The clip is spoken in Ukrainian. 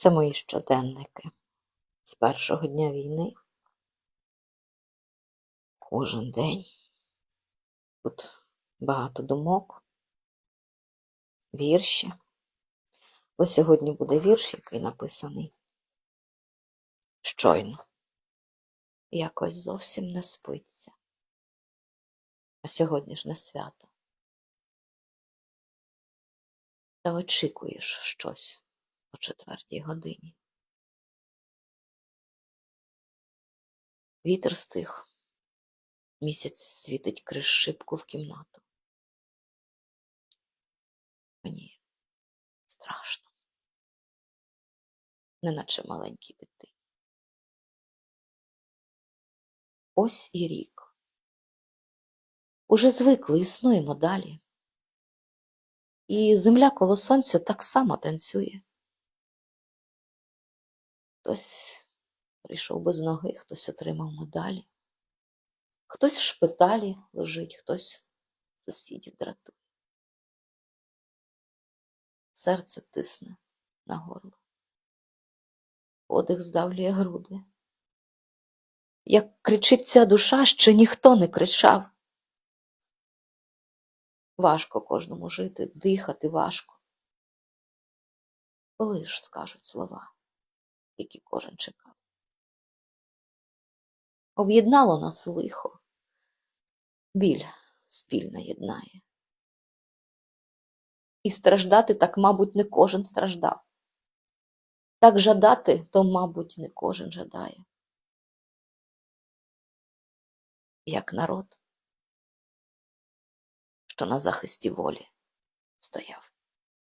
Це мої щоденники з першого дня війни. Кожен день. Тут багато думок, вірші. Ось сьогодні буде вірш, який написаний щойно. Якось зовсім не спиться. А сьогодні ж не свято. Та очікуєш щось о четвертій годині. Вітер стих. Місяць світить крізь шибку в кімнату. Мені страшно, неначе маленькій дитині. Ось і рік. Уже звикли, існуємо далі. І земля коло сонця так само танцює. Хтось прийшов без ноги, хтось отримав медалі. Хтось в шпиталі лежить, хтось сусідів дратує. Серце тисне на горло, подих здавлює груди. Як кричить ця душа, що ніхто не кричав. Важко кожному жити, дихати важко. Коли ж скажуть слова, які кожен чекав? Об'єднало нас лихо, біль спільно єднає. І страждати так, мабуть, не кожен страждав. Так жадати, то, мабуть, не кожен жадає. Як народ, що на захисті волі стояв.